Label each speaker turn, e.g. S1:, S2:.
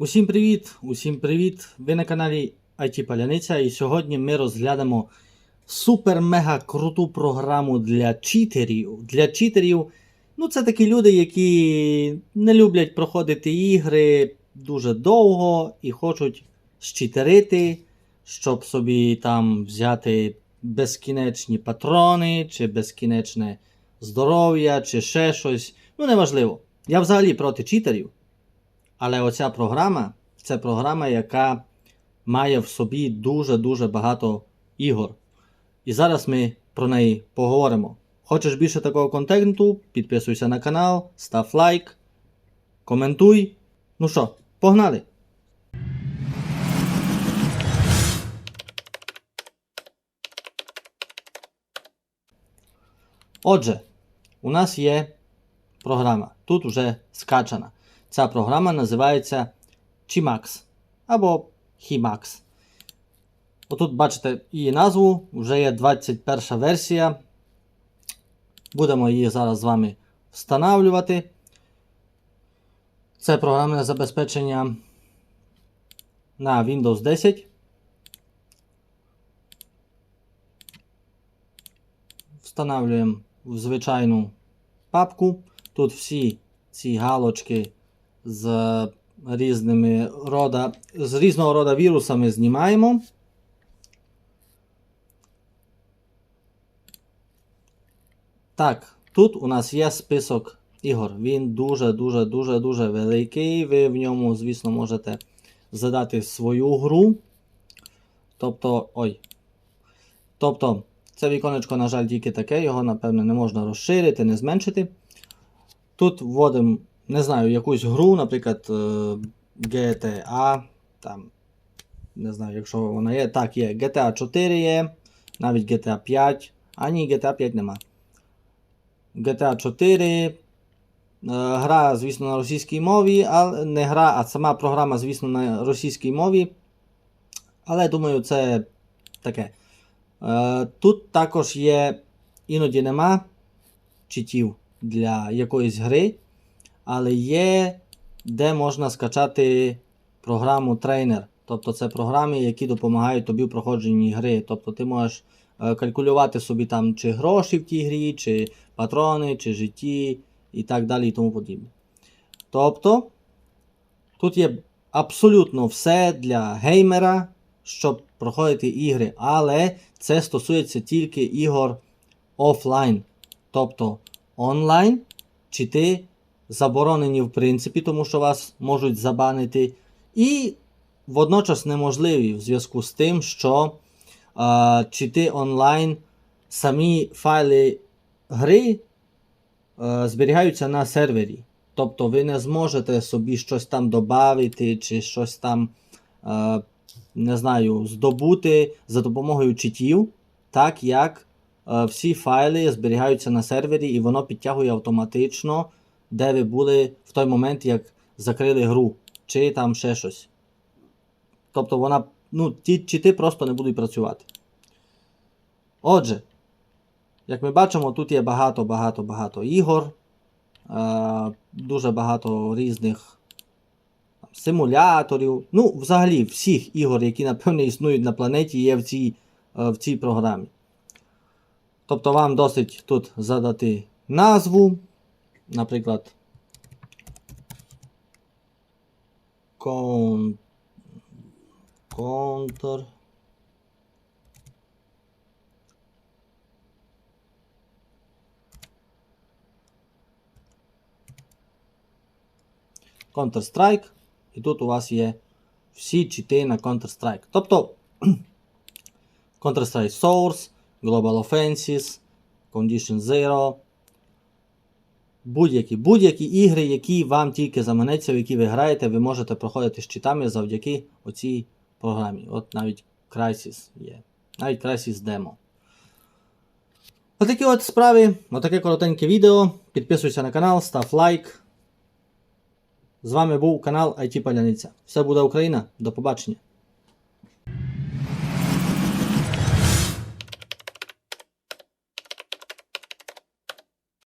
S1: Усім привіт! Усім привіт! Ви на каналі IT Паляниця і сьогодні ми розглянемо супер-мега круту програму для читерів. Для читерів, ну це такі люди, які не люблять проходити ігри дуже довго і хочуть щитерити, щоб собі там взяти безкінечні патрони, чи безкінечне здоров'я, чи ще щось. Ну, неважливо. Я взагалі проти читерів. Але оця програма це програма, яка має в собі дуже-дуже багато ігор. І зараз ми про неї поговоримо. Хочеш більше такого контенту? Підписуйся на канал, став лайк, коментуй. Ну що, погнали! Отже, у нас є програма. Тут вже скачана. Ця програма називається Chimax або Himax. Отут бачите її назву, вже є 21 версія. Будемо її зараз з вами встановлювати. Це програмне забезпечення на Windows 10. Встановлюємо в звичайну папку. Тут всі ці галочки з різними рода, з різного рода вірусами знімаємо. Так, тут у нас є список ігор. Він дуже-дуже дуже дуже великий. Ви в ньому, звісно, можете задати свою гру. Тобто, ой. Тобто, це віконечко, на жаль, тільки таке, його, напевно, не можна розширити, не зменшити. Тут вводимо, не знаю, якусь гру, наприклад, е, GTA. Там, не знаю, якщо вона є. Так, є. GTA 4 є, навіть GTA 5. А ні, GTA 5 нема. GTA 4. е, Гра, звісно, на російській мові, але не гра, а сама програма, звісно, на російській мові. Але думаю, це таке. Е, Тут також є, іноді нема читів для якоїсь гри, але є, де можна скачати програму трейнер. Тобто це програми, які допомагають тобі в проходженні гри. Тобто ти можеш е, калькулювати собі там чи гроші в тій грі, чи патрони, чи житті і так далі і тому подібне. Тобто, тут є абсолютно все для геймера, щоб проходити ігри, але це стосується тільки ігор офлайн. Тобто онлайн чити заборонені в принципі, тому що вас можуть забанити. І водночас неможливі в зв'язку з тим, що е, чити онлайн самі файли гри е, зберігаються на сервері. Тобто ви не зможете собі щось там додати чи щось там, е, не знаю, здобути за допомогою читів, так як е, всі файли зберігаються на сервері і воно підтягує автоматично, де ви були в той момент, як закрили гру, чи там ще щось. Тобто вона, ну, ті чити просто не будуть працювати. Отже, як ми бачимо, тут є багато-багато-багато ігор, е, дуже багато різних симуляторів. Ну, взагалі, всіх ігор, які, напевне, існують на планеті, є в цій, е, в цій програмі. Тобто вам досить тут задати назву, кон... Counter. Counter-Strike. І тут у вас є всі чити на Counter-Strike. Тобто Counter-Strike Source, Global Offenses, Condition Zero. Будь-які будь-які ігри, які вам тільки заманеться, в які ви граєте, ви можете проходити з читами завдяки оцій програмі. От навіть Crysis є. Навіть Crysis Demo. Отакі от справи, отаке коротеньке відео. Підписуйся на канал, став лайк. З вами був канал IT Паляниця. Все буде Україна. До побачення.